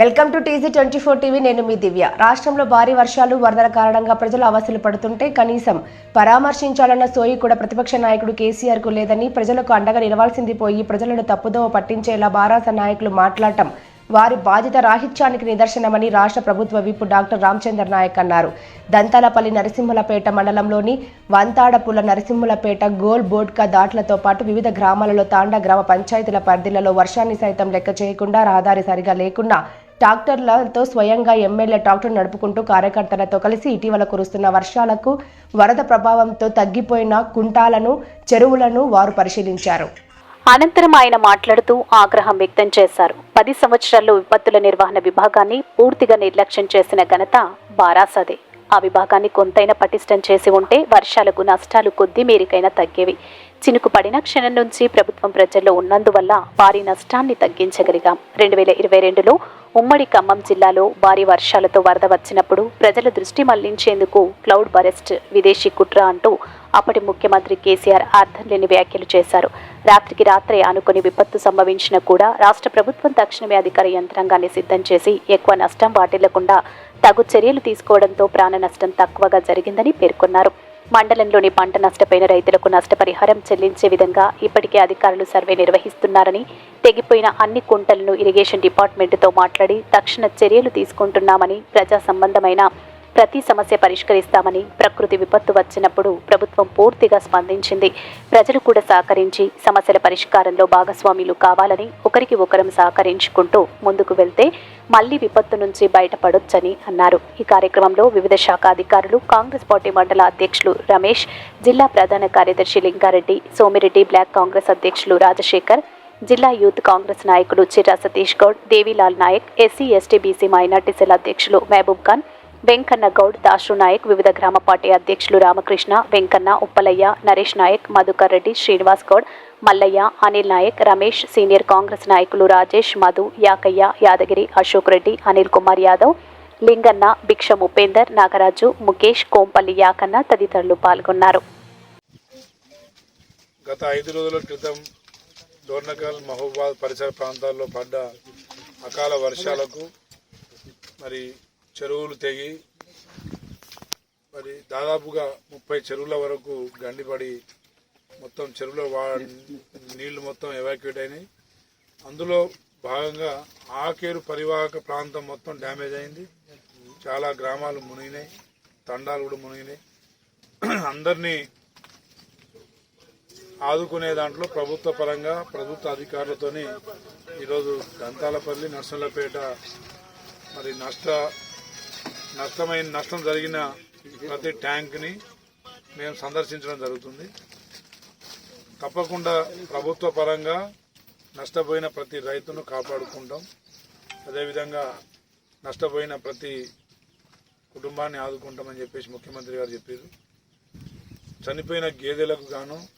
Welcome to TG twenty four TV. నేను మీ దివ్య. రాష్ట్రంలో భారీ వర్షాలు వరదల కారణంగా ప్రజలు అవస్థలు పడుతుంటే కనీసం పరామర్శించాలన్న సోయి కూడా ప్రతిపక్ష నాయకుడు కేసీఆర్కు లేదని ప్రజలకు అండగా నిలవాల్సింది పోయి ప్రజలను తప్పుదోవ పట్టించేలా బారాస నాయకులు మాట్లాడటం వారి బాధ్యత రాహిత్యానికి నిదర్శనమని రాష్ట్ర ప్రభుత్వ విప్ డాక్టర్ రామచంద్ర నాయక్ అన్నారు. దంతాలపల్లి నరసింహులపేట మండలంలోని వంతాడపుల నరసింహులపేట గోల్ బోడ్కా దాట్లతో పాటు వివిధ గ్రామాలలో తాండా గ్రామ పంచాయతీల పరిధిలలో వర్షాన్ని సైతం లెక్క చేయకుండా రహదారి సరిగా లేకుండా ట్రాక్టర్లతో స్వయంగా ఎమ్మెల్యే ట్రాక్టర్ నడుపుకుంటూ కార్యకర్తలతో కలిసి ఇటీవల కురుస్తున్న వర్షాలకు వరద ప్రభావంతో తగ్గిపోయిన కుంటాలను చెరువులను వారు పరిశీలించారు. అనంతరం ఆయన మాట్లాడుతూ ఆగ్రహం వ్యక్తం చేశారు. పది సంవత్సరాల్లో విపత్తుల నిర్వహణ విభాగాన్ని పూర్తిగా నిర్లక్ష్యం చేసిన ఘనత బారాసదే. ఆ విభాగాన్ని కొంతైనా పటిష్టం చేసి ఉంటే వర్షాలకు నష్టాలు కొద్ది మేరికైనా తగ్గేవి. చినుకు పడిన క్షణం నుంచి ప్రభుత్వం ప్రజల్లో ఉన్నందువల్ల భారీ నష్టాన్ని తగ్గించగలిగాం. రెండు వేల ఇరవై రెండులో ఉమ్మడి ఖమ్మం జిల్లాలో భారీ వర్షాలతో వరద వచ్చినప్పుడు ప్రజల దృష్టి మళ్ళించేందుకు క్లౌడ్ బరెస్ట్ విదేశీ కుట్ర అంటూ అప్పటి ముఖ్యమంత్రి కేసీఆర్ అర్థం లేని వ్యాఖ్యలు చేశారు. రాత్రికి రాత్రే అనుకుని విపత్తు సంభవించినా కూడా రాష్ట్ర ప్రభుత్వం తక్షణమే అధికార యంత్రాంగాన్ని సిద్ధం చేసి ఎక్కువ నష్టం వాటిల్లకుండా తగు చర్యలు తీసుకోవడంతో ప్రాణ నష్టం తక్కువగా జరిగిందని పేర్కొన్నారు. మండలంలోని పంట నష్టపోయిన రైతులకు నష్టపరిహారం చెల్లించే విధంగా ఇప్పటికే అధికారులు సర్వే నిర్వహిస్తున్నారని తెగిపోయిన అన్ని కుంటలను ఇరిగేషన్ డిపార్ట్మెంటుతో మాట్లాడి తక్షణ చర్యలు తీసుకుంటున్నామని ప్రజా సంబంధమైన ప్రతి సమస్య పరిష్కరిస్తామని ప్రకృతి విపత్తు వచ్చినప్పుడు ప్రభుత్వం పూర్తిగా స్పందించింది. ప్రజలు కూడా సహకరించి సమస్యల పరిష్కారంలో భాగస్వాములు కావాలని ఒకరికి ఒకరం సహకరించుకుంటూ ముందుకు వెళ్తే మళ్ళీ విపత్తు నుంచి బయటపడొచ్చని అన్నారు. ఈ కార్యక్రమంలో వివిధ శాఖ అధికారులు కాంగ్రెస్ పార్టీ మండల అధ్యక్షులు రమేష్ జిల్లా ప్రధాన కార్యదర్శి లింగారెడ్డి సోమిరెడ్డి బ్లాక్ కాంగ్రెస్ అధ్యక్షులు రాజశేఖర్ జిల్లా యూత్ కాంగ్రెస్ నాయకుడు Chira Satish Goud Devilal Nayak SC ST BC minority cell అధ్యక్షులు మహబూబ్ ఖాన్ వెంకన్న గౌడ్ దాసు నాయక్ వివిధ గ్రామ పార్టీ అధ్యక్షులు రామకృష్ణ వెంకన్న ఉప్పలయ్య నరేష్ నాయక్ మధుకర్ రెడ్డి శ్రీనివాస్ గౌడ్ మల్లయ్య అనిల్ నాయక్ రమేష్ సీనియర్ కాంగ్రెస్ నాయకులు రాజేష్ మధు యాకయ్య యాదగిరి అశోక్ రెడ్డి అనిల్ కుమార్ యాదవ్ లింగన్న భిక్షం ఉపేందర్ నాగరాజు ముఖేష్ కోంపల్లి యాకన్న తదితరులు పాల్గొన్నారు. గత ఐదు రోజుల క్రితం డోర్నకల్ మహబూబాద్ పరిసర ప్రాంతాల్లో పడ్డ అకాల వర్షాలకు మరి చెరువులు తెగి మరి దాదాపుగా ముప్పై చెరువుల వరకు గండిపడి మొత్తం చెరువులో వా నీళ్ళు మొత్తం ఎవాక్యుయేట్ అయినాయి. అందులో భాగంగా ఆకేరు పరివాహక ప్రాంతం మొత్తం డ్యామేజ్ అయింది. చాలా గ్రామాలు మునిగినాయి. తండాలు కూడా మునిగినాయి. అందరినీ ఆదుకునే దాంట్లో ప్రభుత్వ పరంగా ప్రభుత్వ అధికారులతోని ఈరోజు దంతాలపల్లి నర్సంలపేట మరి నష్ట నష్టమైన నష్టం జరిగిన ప్రతి ట్యాంక్ని మేము సందర్శించడం జరుగుతుంది. తప్పకుండా ప్రభుత్వ పరంగా నష్టపోయిన ప్రతి రైతును కాపాడుకుంటాం. అదేవిధంగా నష్టపోయిన ప్రతి కుటుంబాన్ని ఆదుకుంటామని చెప్పేసి ముఖ్యమంత్రి గారు చెప్పారు. చనిపోయిన గేదెలకు గాను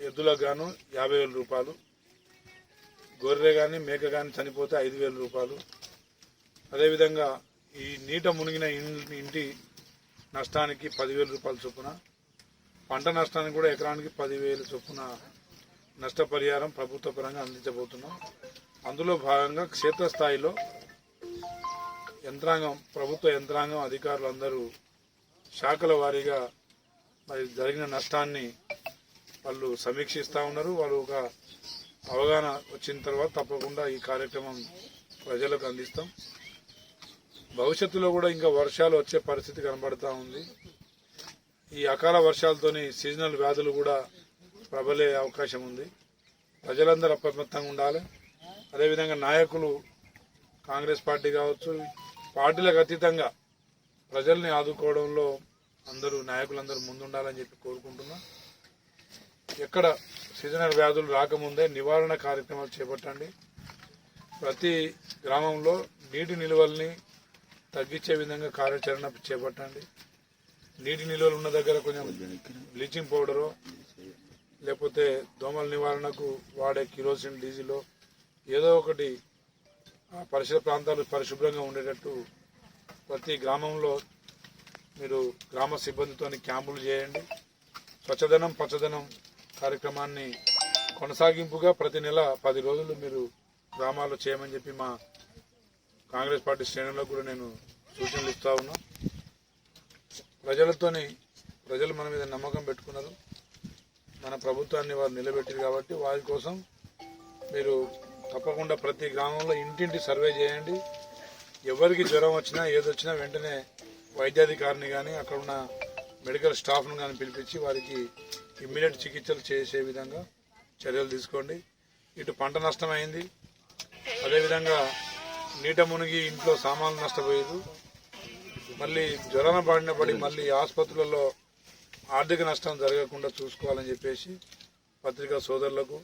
ఎద్దులకు గాను యాభై వేల రూపాయలు. గొర్రె కానీ మేక కానీ చనిపోతే ఐదు వేల రూపాయలు. అదేవిధంగా ఈ నీట మునిగిన ఇంటి నష్టానికి పదివేల రూపాయల చొప్పున పంట నష్టానికి కూడా ఎకరానికి పదివేల చొప్పున నష్టపరిహారం ప్రభుత్వ పరంగా అందించబోతున్నాం. అందులో భాగంగా క్షేత్రస్థాయిలో యంత్రాంగం ప్రభుత్వ యంత్రాంగం అధికారులు అందరూ శాఖల వారీగా మరి జరిగిన నష్టాన్ని వాళ్ళు సమీక్షిస్తూ ఉన్నారు. వాళ్ళు ఒక అవగాహన వచ్చిన తర్వాత తప్పకుండా ఈ కార్యక్రమం ప్రజలకు అందిస్తాం. భవిష్యత్తులో కూడా ఇంకా వర్షాలు వచ్చే పరిస్థితి కనబడతా ఉంది. ఈ అకాల వర్షాలతోని సీజనల్ వ్యాధులు కూడా ప్రబలే అవకాశం ఉంది. ప్రజలందరూ అప్రమత్తంగా ఉండాలి. అదేవిధంగా నాయకులు కాంగ్రెస్ పార్టీ కావచ్చు పార్టీలకు అతీతంగా ప్రజల్ని ఆదుకోవడంలో అందరూ నాయకులందరూ ముందుండాలని చెప్పి కోరుకుంటున్నా. ఎక్కడ సీజనల్ వ్యాధులు రాకముందే నివారణ కార్యక్రమాలు చేపట్టండి. ప్రతి గ్రామంలో నీటి నిల్వల్ని తగ్గించే విధంగా కార్యాచరణ చేపట్టండి. నీటి నిల్వలు ఉన్న దగ్గర కొంచెం బ్లీచింగ్ పౌడరు లేకపోతే దోమల నివారణకు వాడే కిరోసిన్ డీజిల్ ఏదో ఒకటి ఆ పరిసర ప్రాంతాలు పరిశుభ్రంగా ఉండేటట్టు ప్రతి గ్రామంలో మీరు గ్రామ సిబ్బందితో క్యాంపులు చేయండి. స్వచ్ఛదనం పచ్చదనం కార్యక్రమాన్ని కొనసాగింపుగా ప్రతి నెల పది రోజులు మీరు గ్రామాల్లో చేయమని చెప్పి మా కాంగ్రెస్ పార్టీ శ్రేణులకు కూడా నేను సూచనలు ఇస్తా ఉన్నా. ప్రజలతోని ప్రజలు మన మీద నమ్మకం పెట్టుకున్నారు. మన ప్రభుత్వాన్ని వారు నిలబెట్టారు కాబట్టి వారి కోసం మీరు తప్పకుండా ప్రతి గ్రామంలో ఇంటింటి సర్వే చేయండి. ఎవరికి జ్వరం వచ్చినా ఏదొచ్చినా వెంటనే వైద్యాధికారిని కానీ అక్కడ ఉన్న మెడికల్ స్టాఫ్ను కానీ పిలిపించి వారికి ఇమ్మీడియట్ చికిత్సలు చేసే విధంగా చర్యలు తీసుకోండి. ఇటు పంట నష్టమైంది అదేవిధంగా నీట మునిగి ఇంట్లో సామాన్లు నష్టపోయేది మళ్ళీ జ్వరాన బారిన పడి మళ్ళీ ఆసుపత్రులలో ఆర్థిక నష్టం జరగకుండా చూసుకోవాలని చెప్పేసి పత్రికా సోదరులకు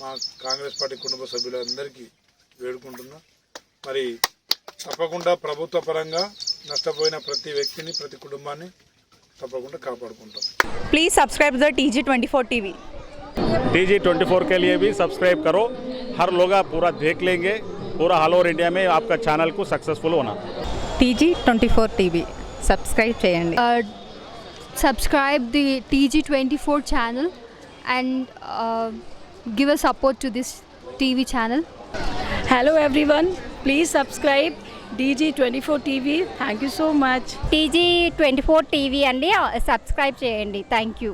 మా కాంగ్రెస్ పార్టీ కుటుంబ సభ్యులందరికీ వేడుకుంటున్నా మరి తప్పకుండా ప్రభుత్వ పరంగా నష్టపోయిన ప్రతి వ్యక్తిని ప్రతి కుటుంబాన్ని తప్పకుండా కాపాడుకుంటాం Please subscribe the TG24 TV. T G twenty four के लिए भी सब्सक्राइब करो हर लोग आप पूरा देख लेंगे पूरा ऑल ओवर इंडिया में आपका चैनल को सक्सेसफुल होना TG twenty four TV subscribe చేయండి uh, subscribe the TG24 channel and uh, give a support to this TV channel. Hello everyone, please subscribe DG24 TV. Thank you so much. TG twenty four TV అండి subscribe చేయండి thank you